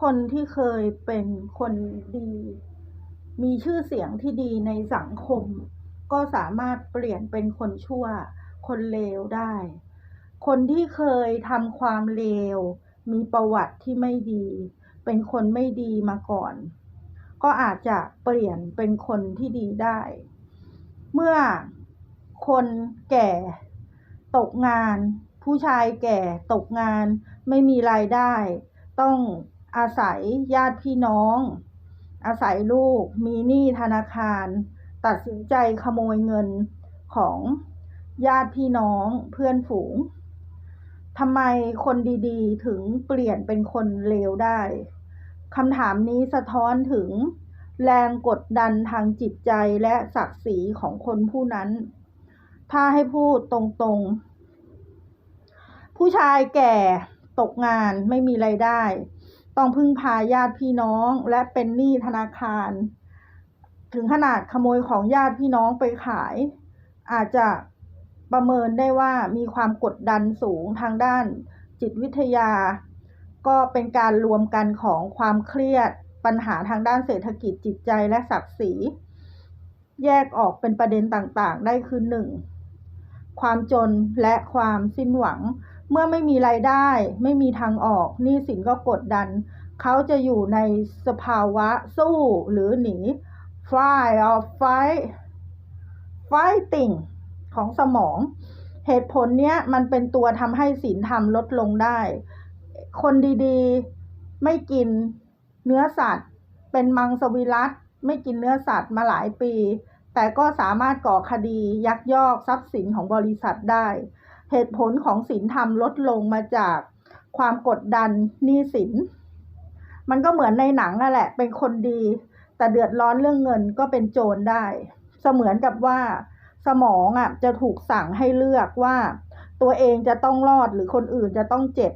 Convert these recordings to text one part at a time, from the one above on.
คนที่เคยเป็นคนดี มีชื่อเสียงที่ดีในสังคม ก็สามารถเปลี่ยนเป็นคนชั่ว คนเลวได้ คนที่เคยทำความเลว มีประวัติที่ไม่ดี เป็นคนไม่ดีมาก่อน ก็อาจจะเปลี่ยนเป็นคนที่ดีได้ เมื่อคนแก่ตกงาน ผู้ชายแก่ตกงาน ไม่มีรายได้ ต้อง อาศัยญาติพี่น้อง อาศัยลูก มีหนี้ธนาคาร ตัดสินใจขโมยเงินของญาติพี่น้องเพื่อนฝูงทำไมคนดีๆ ถึงเปลี่ยนเป็นคนเลวได้คำถามนี้สะท้อนถึงแรงกดดันทางจิตใจและศักดิ์ศรีของคนผู้นั้น ถ้าให้พูดตรงๆ ผู้ชายแก่ตกงานไม่มีไรายได้ ต้องพึ่งพาญาติพี่น้องและเป็นหนี้ธนาคาร ถึงขนาดขโมยของญาติพี่น้องไปขาย อาจจะประเมินได้ว่ามีความกดดันสูงทางด้านจิตวิทยา ก็เป็นการรวมกันของความเครียดปัญหาทางด้านเศรษฐกิจจิตใจและศักดิ์ศรีแยกออกเป็นประเด็นต่างๆ ได้คือหนึ่งความจนและความสิ้นหวัง เมื่อไม่มีรายได้ ไม่มีทางออกหนี้สินก็กดดัน เขาจะอยู่ในสภาวะสู้หรือหนี fight or fight fighting ของสมอง เหตุผลเนี้ยมันเป็นตัวทำให้ศีลธรรมลดลงได้ คนดีๆไม่กินเนื้อสัตว์ เป็นมังสวิรัตไม่กินเนื้อสัตว์มาหลายปี แต่ก็สามารถก่อคดียักยอกทรัพย์สินของบริษัทได้ เหตุผลของศีลธรรมลดลงมาจากความกดดันหนี้สิน มันก็เหมือนในหนังนั่นแหละ เป็นคนดี แต่เดือดร้อนเรื่องเงินก็เป็นโจรได้ เสมือนกับว่า สมองอะจะถูกสั่งให้เลือกว่า ตัวเองจะต้องรอดหรือคนอื่นจะต้องเจ็บ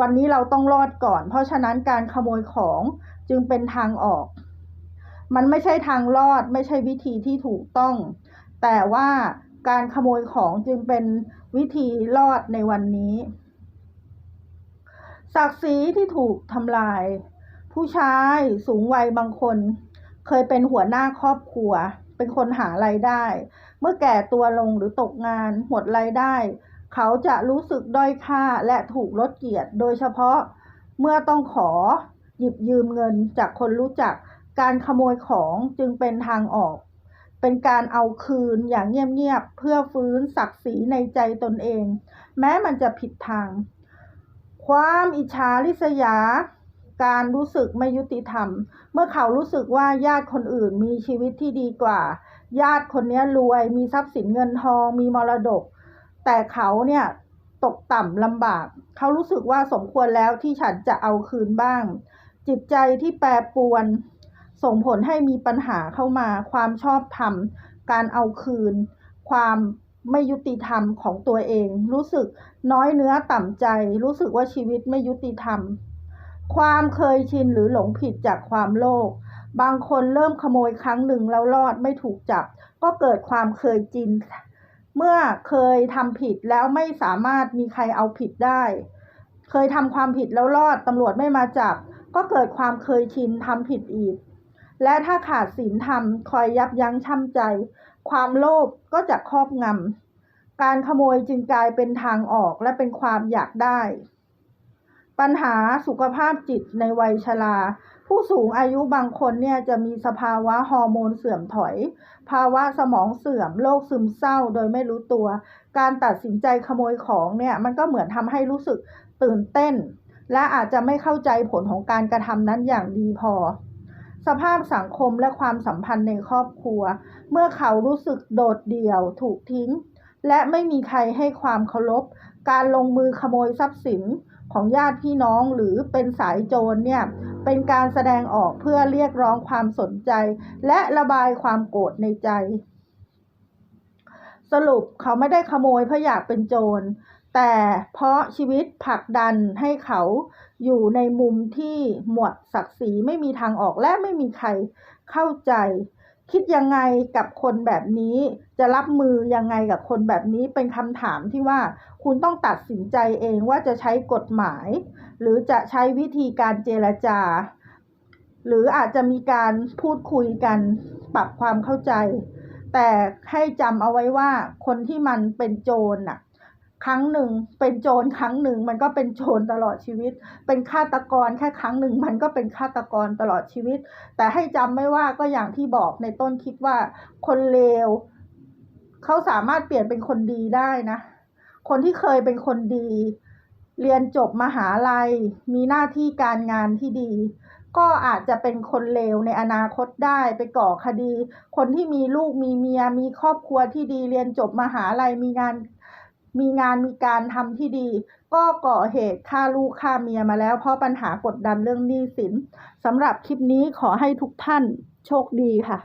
วันนี้เราต้องรอดก่อน เพราะฉะนั้นการขโมยของจึงเป็นทางออก มันไม่ใช่ทางรอดไม่ใช่วิธีที่ถูกต้อง แต่ว่า การขโมยของจึงเป็นวิธีรอดในวันนี้ ศักดิ์ศรีที่ถูกทำลาย ผู้ชายสูงวัยบางคน เคยเป็นหัวหน้าครอบครัว เป็นคนหารายได้ เมื่อแก่ตัวลงหรือตกงานหมดรายได้ เขาจะรู้สึกด้อยค่าและถูกลดเกียรติ โดยเฉพาะเมื่อต้องขอหยิบยืมเงินจากคนรู้จัก การขโมยของจึงเป็นทางออก เป็นการเอาคืนอย่างเงียบๆเพื่อฟื้นศักดิ์ศรีในใจตนเอง แม้มันจะผิดทาง ความอิจฉาริษยา การรู้สึกไม่ยุติธรรม เมื่อเขารู้สึกว่าญาติคนอื่นมีชีวิตที่ดีกว่า ญาติคนนี้รวยมีทรัพย์สินเงินทองมีมรดก แต่เขาเนี่ยตกต่ำลำบาก เขารู้สึกว่าสมควรแล้วที่ฉันจะเอาคืนบ้าง จิตใจที่แปรปรวน ส่งผลให้มีปัญหาเข้ามา ความชอบธรรม การเอาคืน ความไม่ยุติธรรมของตัวเอง รู้สึกน้อยเนื้อต่ำใจ รู้สึกว่าชีวิตไม่ยุติธรรม ความเคยชินหรือหลงผิดจากความโลภ บางคนเริ่มขโมยครั้งหนึ่งแล้วรอดไม่ถูกจับ ก็เกิดความเคยชิน เมื่อเคยทำผิดแล้วไม่สามารถมีใครเอาผิดได้ เคยทำความผิดแล้วรอดตำรวจไม่มาจับ ก็เกิดความเคยชินทำผิดอีก และถ้าขาดศีลธรรมคอยยับยั้งชั่งใจ ความโลภก็จะครอบงำการขโมยจึงกลายเป็นทางออกและเป็นความอยากได้ ปัญหาสุขภาพจิตในวัยชราผู้สูงอายุบางคนเนี่ยจะมีสภาวะฮอร์โมนเสื่อมถอย ภาวะสมองเสื่อมโรคซึมเศร้าโดยไม่รู้ตัว การตัดสินใจขโมยของเนี่ยมันก็เหมือนทำให้รู้สึกตื่นเต้น และอาจจะไม่เข้าใจผลของการกระทำนั้นอย่างดีพอ สภาพสังคมและความสัมพันธ์ในครอบครัว เมื่อเขารู้สึกโดดเดี่ยวถูกทิ้ง และไม่มีใครให้ความเคารพ การลงมือขโมยทรัพย์สินของญาติพี่น้องหรือเป็นสายโจรเนี่ยเป็นการแสดงออกเพื่อเรียกร้องความสนใจ และระบายความโกรธในใจ สรุปเขาไม่ได้ขโมยเพราะอยากเป็นโจร แต่เพราะชีวิตผลักดันให้เขาอยู่ในมุมที่หมวดศักดิ์ศรีไม่มีทางออกและไม่มีใครเข้าใจ คิดยังไงกับคนแบบนี้ จะรับมือยังไงกับคนแบบนี้เป็นคำถามที่ว่าคุณต้องตัดสินใจเองว่าจะใช้กฎหมาย หรือจะใช้วิธีการเจรจา หรืออาจจะมีการพูดคุยกันปรับความเข้าใจ แต่ให้จำเอาไว้ว่าคนที่มันเป็นโจรน่ะ ครั้งหนึ่งเป็นโจรครั้งหนึ่งมันก็เป็นโจรตลอดชีวิต เป็นฆาตกรแค่ครั้งหนึ่งมันก็เป็นฆาตกรตลอดชีวิต แต่ให้จำไว้ว่าก็อย่างที่บอกในต้นคลิปว่าคนเลวเขาสามารถเปลี่ยนเป็นคนดีได้นะ คนที่เคยเป็นคนดี เรียนจบมหาลัย มีหน้าที่การงานที่ดี ก็อาจจะเป็นคนเลวในอนาคตได้ไปก่อคดี คนที่มีลูกมีเมียมีครอบครัวที่ดีเรียนจบมหาลัยมีงาน มีงานมีการทำที่ดี ก็ก่อเหตุฆ่าลูกฆ่าเมียมาแล้ว เพราะปัญหากดดันเรื่องหนี้สินสำหรับคลิปนี้ขอให้ทุกท่านโชคดีค่ะ